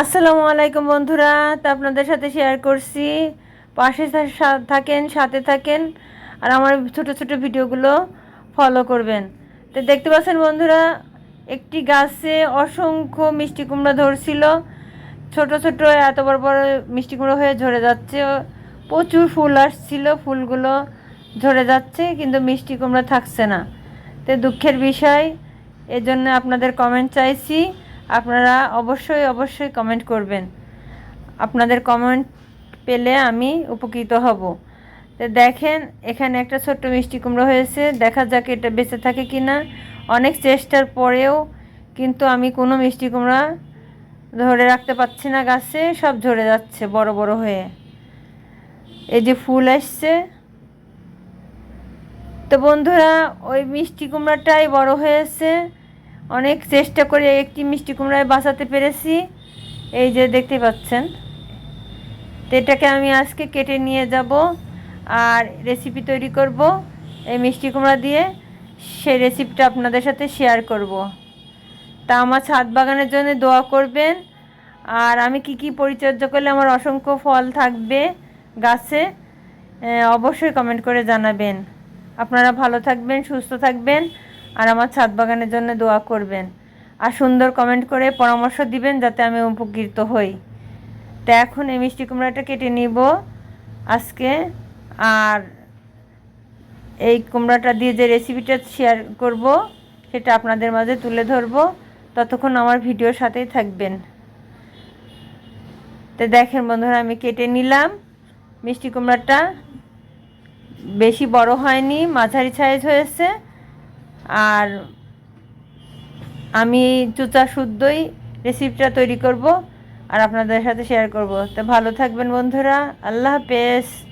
আসসালামু আলাইকুম বন্ধুরা, তা আপনাদের সাথে শেয়ার করছি। পাশে থাকেন, সাথে থাকেন, আর আমার ছোট ছোট ভিডিওগুলো ফলো করবেন। তো দেখতে পাচ্ছেন বন্ধুরা, একটি গাছে অসংখ্য মিষ্টি কুমড়া ধরছিল। ছোট ছোট এত বড় বড় মিষ্টি কুমড়ো হয়ে ঝরে যাচ্ছে। প্রচুর ফুল আসছিল, ফুলগুলো ঝরে যাচ্ছে, কিন্তু মিষ্টি কুমড়া থাকছে না। তো দুঃখের বিষয়, এজন্য আপনাদের কমেন্ট চাইছি। আপনারা অবশ্যই অবশ্যই কমেন্ট করবেন। আপনাদের কমেন্ট পেলে আমি উপকৃত হব। তো দেখেন, এখানে একটা ছোট্ট মিষ্টি কুমড়ো হয়েছে। দেখা যাক এটা বেঁচে থাকে কি না অনেক চেষ্টার পরেও কিন্তু আমি কোনো মিষ্টি কুমড়া ধরে রাখতে পারছি না গাছে, সব ঝরে যাচ্ছে বড় বড় হয়ে। এই যে ফুল আসছে। তো বন্ধুরা, ওই মিষ্টি কুমড়াটাই বড় হয়েছে। অনেক চেষ্টা করে একটি মিষ্টি কুমড়ায় বাঁচাতে পেরেছি। এই যে দেখতে পাচ্ছেন। তো এটাকে আমি আজকে কেটে নিয়ে যাব আর রেসিপি তৈরি করব এই মিষ্টি কুমড়া দিয়ে। সেই রেসিপিটা আপনাদের সাথে শেয়ার করব। তা আমার ছাদ বাগানের জন্য দোয়া করবেন। আর আমি কি কি পরিচর্যা করলে আমার অসংখ্য ফল থাকবে গাছে অবশ্যই কমেন্ট করে জানাবেন। আপনারা ভালো থাকবেন, সুস্থ থাকবেন। আর আমার ছাদ বাগানের জন্য দোয়া করবেন। আর সুন্দর কমেন্ট করে পরামর্শ দিবেন যাতে আমি উপকৃত হই। তো এখন এই মিষ্টি কুমড়াটা কেটে নিব আজকে। আর এই কুমড়াটা দিয়ে যে রেসিপিটা শেয়ার করব, সেটা আপনাদের মাঝে তুলে ধরবো। ততক্ষণ আমার ভিডিওর সাথেই থাকবেন। তো দেখেন বন্ধুরা, আমি কেটে নিলাম। মিষ্টি কুমড়াটা বেশি বড় হয়নি, মাঝারি সাইজ হয়েছে। আর আমি চুচা শুদ্ধই রেসিপিটা তৈরি করব আর আপনাদের সাথে শেয়ার করব। তো ভালো থাকবেন বন্ধুরা, আল্লাহ হাফেজ।